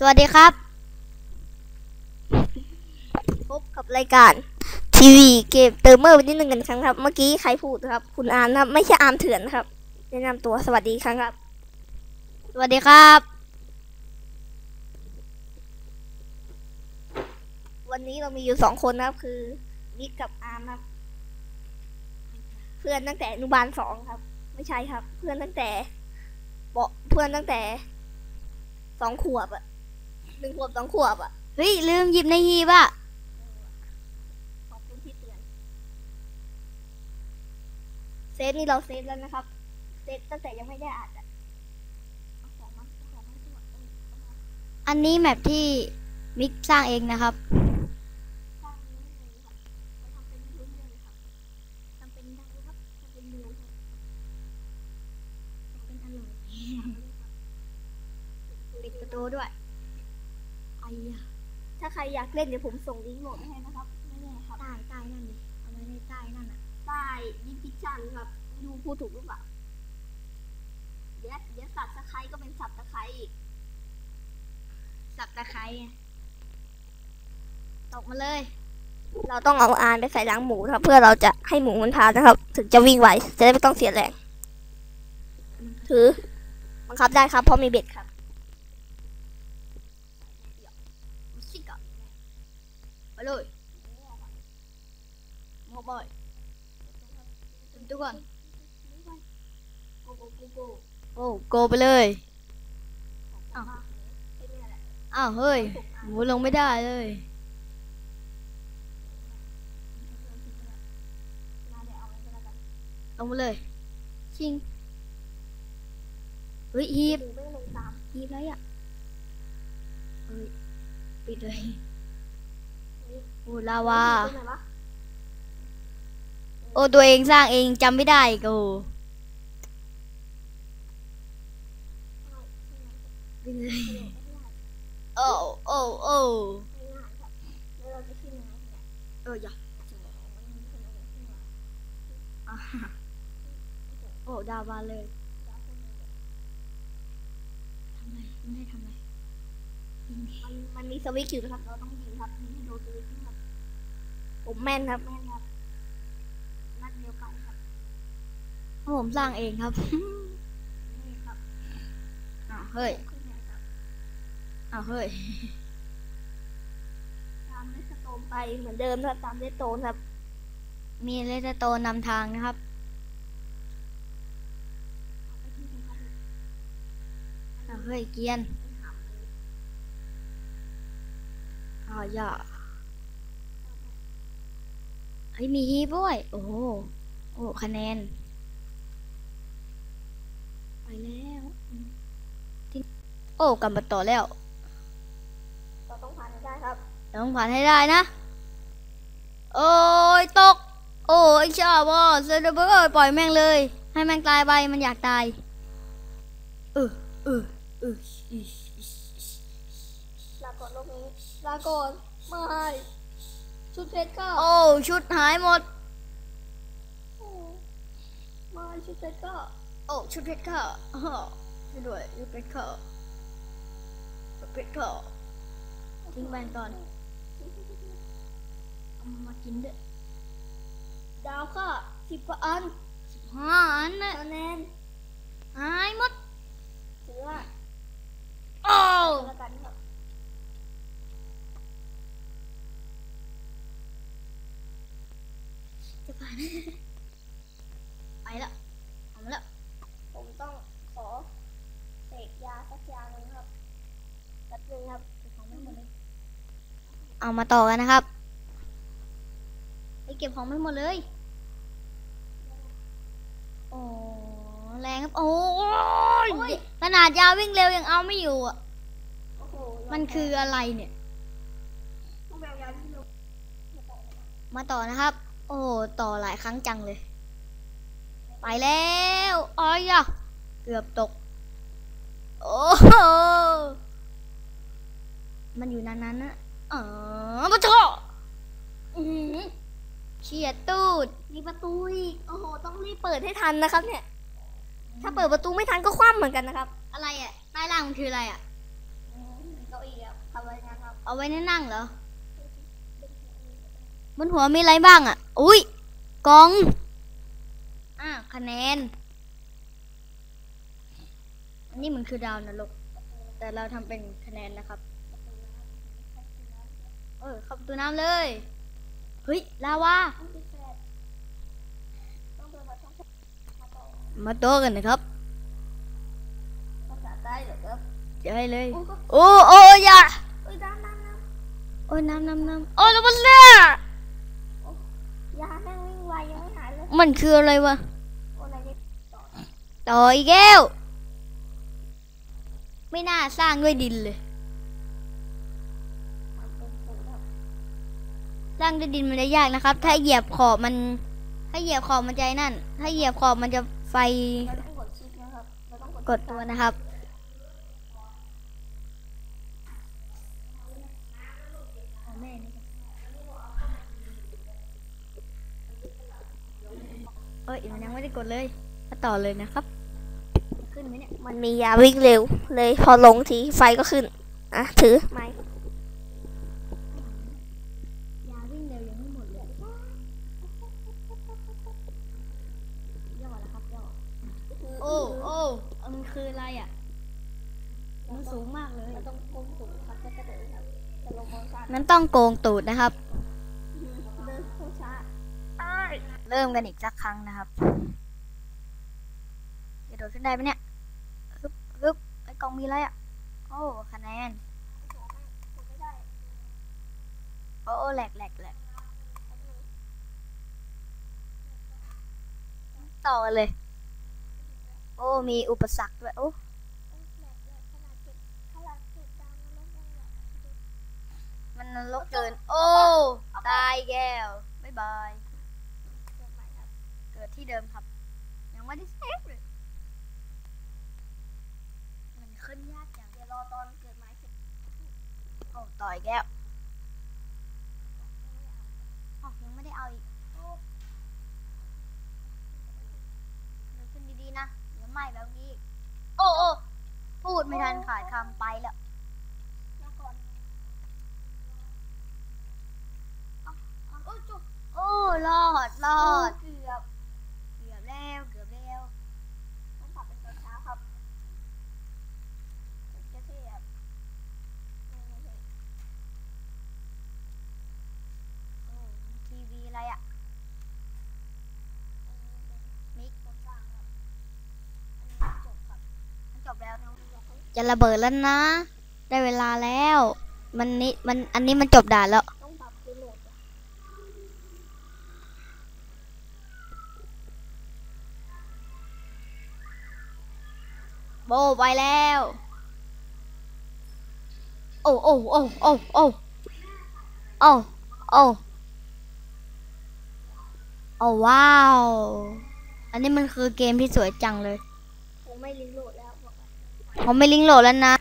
สวัสดีครับ พบกับรายการ ทีวีเกมเติมเมอร์วันที่หนึ่งกันครั้งครับ เมื่อกี้ใครพูดครับ คุณอาร์มครับ ไม่ใช่อาร์มเถื่อนครับ แนะนำตัวสวัสดีครั้งครับ สวัสดีครับ วันนี้เรามีอยู่สองคนนะครับ คือมิกกับอาร์มครับ เพื่อนตั้งแต่อนุบาลสองครับ ไม่ใช่ครับ เพื่อนตั้งแต่เพื่อนตั้งแต่สองขวบอะ หนึ่งขวบสองขวบอะเฮ้ยลืมหยิบในหีบอะขอบคุณที่เตือนเซฟนี่เราเซฟแล้วนะครับเซฟตั้งแต่ยังไม่ได้อ่านอะเอาของมาเอาของมาให้หมดเออเอามาอันนี้แมปที่มิกสร้างเองนะครับ สร้างนี้ให้เลยครับเราทำเป็นพื้นเลยครับทำเป็นดาวครับทำเป็นดวงครับทำเป็นอร่อย ปิดประตูด้วยไอ้ยะ ถ้าใครอยากเล่นเดี๋ยวผมส่งลิงก์โหลดให้นะครับไม่แน่ครับใต้ใต้นั่นดิเอาไว้ในใต้นั่นอะใต้ยิปพิชันครับไม่รู้พูดถูกหรือเปล่าเดี๋ยวเดี๋ยวสับตะไคร้ก็เป็นสับตะไคร้อีกสับตะไคร้ไงตกมาเลย เราต้องเอาอานไปใส่ล้างหมูนะครับ เพื่อเราจะให้หมูมันทานนะครับ ถึงจะวิ่งไหวจะได้ไม่ต้องเสียแรงถือบังคับได้ครับเพราะมีเบ็ดครับ สิกะ ไปเลยโมบอยถึงทุกคนโอ้โกไปเลยอ้าวเฮ้ยหมูลงไม่ได้เลยลงมาเลยชิงเฮ้ยฮีบหมูไม่ลงตามฮีบไรอะเฮ้ยปิดเลย อ้ลาวา ตรงไหนวะโอ้ตัวเองสร้างเองจำไม่ได้อีกูปิดเลยโอ้โอ้โอ้ไม่ง่ายครับแล้วเราจะขึ้นยังไงเนี่ยเอออย่าอะโอ้ดาวมาเลยทำไรไม่ให้ทำไรมันมันมีสวิตช์อยู่นะครับ เราต้องยิงครับยิงให้โดนสวิตช์นะครับ ผมแม่นครับแม่นครับนัดเดียวกันครับเพราะผมสร้างเองครับนี่ครับอ้าวเฮ้ยขึ้นไงครับอ้าวเฮ้ย ตามเลสโตนไปเหมือนเดิมนะครับตามเลสโตนครับ มีเลสโตนนำทางนะครับ ไปที่ไหนครับอ้าวเฮ้ยเกียนไปหาเลยอ้าวอย่าเฮ้ยมีฮีบด้วย โอ้โหโอ้คะแนน ไปแล้วที่โอ้กลับมาต่อแล้ว เราต้องผ่านให้ได้ครับ ต้องผ่านให้ได้นะ โอ้ยตก โอ้ยชอบอะเซนเดอร์เบอร์ปล่อยแม่งเลย ให้แม่งตายไปมันอยากตาย เออเออเอออิสอิสอิสลาก่อนโลกนี้ลาก่อนไม่ ชุดเพชรก็โอ้ชุดหายหมดไม่ชุดเพชรก็โอ้ชุดเพชรค่ะอ้อช่วยด้วยชุดเพชรค่ะชุดเพชรค่ะทิ้งแบนก่อนเอามากินด้วยดาวก็สิบกว่าอันสิบห้าอันน่ะคะแนนหายหมดถือว่า โอ้ แล้วกันครับ จะผ่าน ไปละเอามาละผมต้องขอเสกยาสักยาหนึ่งครับแป๊บนึงครับเก็บของไม่หมดเลยเอามาต่อกันนะครับไปเก็บของไม่หมดเลย โอ้แรงครับ โอ้ยขนาดยาววิ่งเร็วยังเอาไม่อยู่อะโอ้โหมันคืออะไรเนี่ยต้องแบบยาที่เรามาต่อนะครับ โอ้ต่อหลายครั้งจังเลย ไปแล้วอ้อยอะเกือบตก โอ้โหมันอยู่นานๆนะอ๋อมาชออื้อหือเฉียดตูดมีประตูอีกโอ้โห ต้องรีบเปิดให้ทันนะครับ เนี่ย ถ้าเปิดประตูไม่ทันก็คว่ำเหมือนกันนะครับ อะไรอะใต้ล่างมันคืออะไรอะอืมก็าอี้ครับทำอะไรงานครับเอาไว้นั่งเหรอ บนหัวมีอะไรบ้างอะ อุ้ยกล่อง อ่าคะแนน อันนี้มันคือดาวนรก แต่เราทำเป็นคะแนนนะครับ เออเข้าประตูน้ำเลย เฮ้ย ลาวาต้องพิเศษต้องเดินมาช่องแคบมาต่อมาโตะกันนะครับภาษาใต้เหรอครับเดี๋ยวให้เลย โอ้ก็โอ้โอ้อย่าเอ้ยด้านด้านด้านโอ้น้ำน้ำน้ำโอ้แล้วมันเลือดย ม่หายเลยมันคืออะไรวะโอ้อะไรเนี่ยต่อต่ออีกแก้วไม่น่าสร้างด้วยดินเลยมันเป็นสูตรครับสร้างด้วยดินมันจะยากนะครับ ถ้าเหยียบขอบมัน ถ้าเหยียบขอบมันจะไอ้นั่น ถ้าเหยียบขอบมันจะไฟเราต้องกดชิปนะครับเราต้องกดตัวนะครับ เอ้ยมันยังไม่ได้กดเลยมาต่อเลยนะครับ ขึ้นไหมเนี่ย มันมียาวิ่งเร็วเลย พอลงทีไฟก็ขึ้น อะ ถือไม้ยาวิ่งเร็วยังไม่หมดเลยย่อแล้วครับย่อโอ้โอ้มันคืออะไรอะ มันสูงมากเลยเราต้องก้มสูงครับจะกระโดดครับจะลงบนสั้นนั้นต้องโกงตูดนะครับ เริ่มกันอีกสักครั้งนะครับจะโดดขึ้นได้ไหมเนี่ยฮึบฮึบไอ้กล่องมีอะไรอะ โอ้คะแนนโอ้โอแหลกแหลกแหลกต่อเลย โอ้ มีอุปสรรคด้วย โอ้มันนรกเกิน โอ้ ตายแก้ว บ๊ายบาย ที่เดิมครับ ยังไม่ได้เซฟเลย มันขึ้นยากจังเดี๋ยวรอตอนเกิดไม้เสร็จโอ้ต่อยแก้วอ๋อยังไม่ได้เอาอีกโอ้เดินขึ้นดีๆนะเดี๋ยวไหม้แบบนี้ โอ้โอ้พูดไม่ทันขาดคำไปแล้วโอ้จุกโอ้รอดรอด เกือบ เกือบแล้ว เกือบแล้ว ต้องปรับเป็นตอนเช้าครับเป็นเกษตรไม่ไม่ใช่ โอ้ทีวีอะไรอะ อันนี้เป็น มิก โครงสร้างครับอันนี้จบครับ มัน จะระเบิดแล้วนะ ได้เวลาแล้ว มันนี่มันอันนี้มันจบด่านแล้วต้องปรับคือโหลดอะโบไปแล้ว โอ้โอ้โอ้โอ้โอ้โอ้โอ้โอ้ว้าว อันนี้มันคือเกมที่สวยจังเลยคงไม่ลิ ผมไม่ลิงก์โหลดแล้วนะ